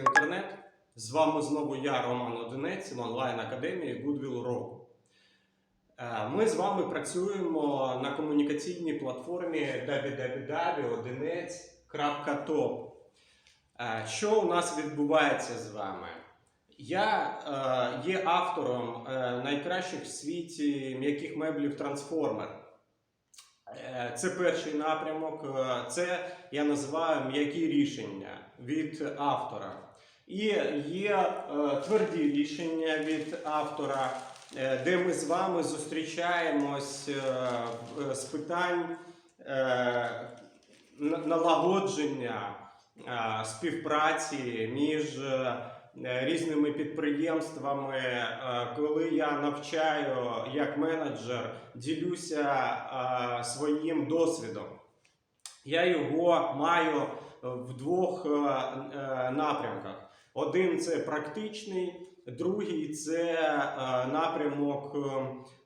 інтернет. З вами знову я, Роман Одинець, в онлайн-академії Goodwill Row. Е, Ми з вами працюємо на комунікаційній платформі www.odinець.top. Е, Що у нас відбувається з вами? Я е, є автором найкращих в світі м'яких меблів Transformer. Е, Це перший напрямок. е, Це я називаю м'які рішення від автора. І є е, тверді рішення від автора, де ми з вами зустрічаємось з питань налагодження співпраці між різними підприємствами, е, коли я навчаю як менеджер, ділюся е, своїм досвідом. Я його маю в двох е, е, напрямках. Один це практичний, другий це е, напрямок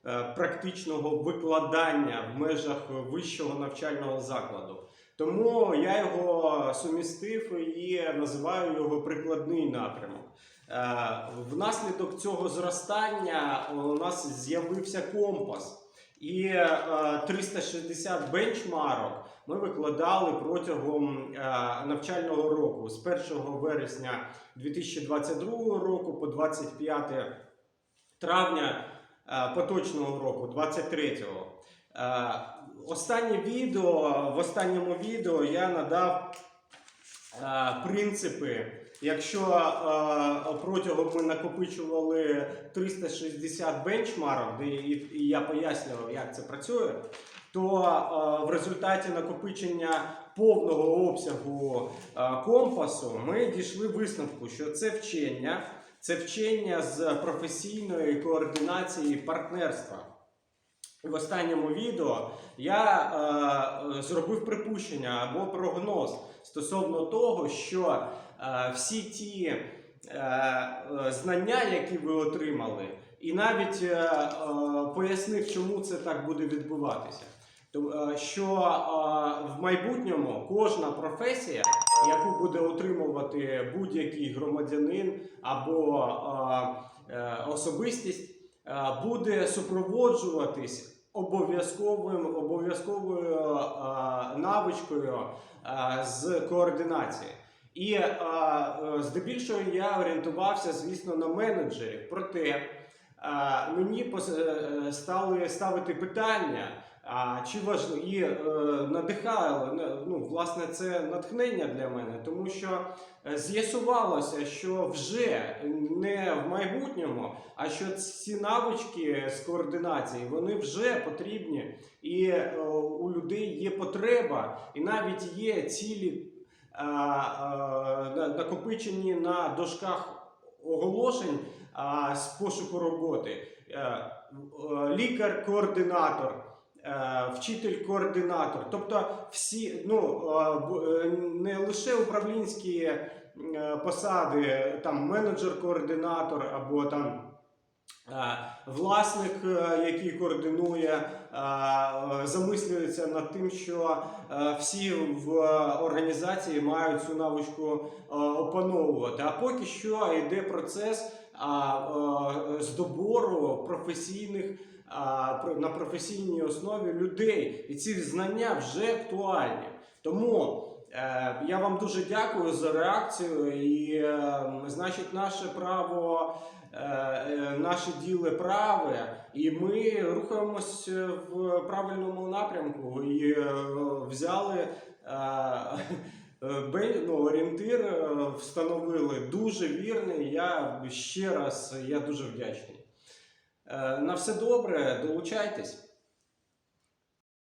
е, практичного викладання в межах вищого навчального закладу. Тому я його сумістив і називаю його прикладний напрямок. Е, Внаслідок цього зростання у нас з'явився компас. І е, 360 бенчмарок ми викладали протягом е, навчального року з 1 вересня 2022 року по 25 травня е, поточного року, 23-го. Останнє відео, в останньому відео я надав е, принципи. Якщо е, протягом ми накопичували 360 бенчмарок, де і, і я пояснював, як це працює, то е, в результаті накопичення повного обсягу е, компасу ми дійшли висновку, що це вчення, це вчення з професійної координації партнерства. В останньому відео я е, зробив припущення або прогноз стосовно того, що е, всі ті е, е, знання, які ви отримали, і навіть е, е, пояснив, чому це так буде відбуватися. То, е, що е, в майбутньому кожна професія, яку буде отримувати будь-який громадянин або е, е, особистість, е, буде супроводжуватись обов'язковим обов'язковою е, навичкою е, з координації. І е, е, здебільшого я орієнтувався, звісно, на менеджерів. Проте е, мені е, стали ставити питання. А чи важливо і е, надихало ну, власне це натхнення для мене, тому що е, з'ясувалося, що вже не в майбутньому, а що ці навички з координації вони вже потрібні, і е, у людей є потреба, і навіть є цілі е, е, накопичені на дошках оголошень а, з пошуку роботи. Е, е, Лікар-координатор. Е, Вчитель-координатор, тобто всі, ну е, е, не лише управлінські посади, там менеджер-координатор або там власник, який координує, замислюється над тим, що всі в організації мають цю навичку опановувати. А поки що йде процес з добору професійних на професійній основі людей, і ці знання вже актуальні. Тому е, я вам дуже дякую за реакцію. І, е, значить, наше право, е, наше діле праве, і ми рухаємось в правильному напрямку і взяли. ну, орієнтир встановили дуже вірний. Я ще раз я дуже вдячний. Е, На все добре, долучайтесь.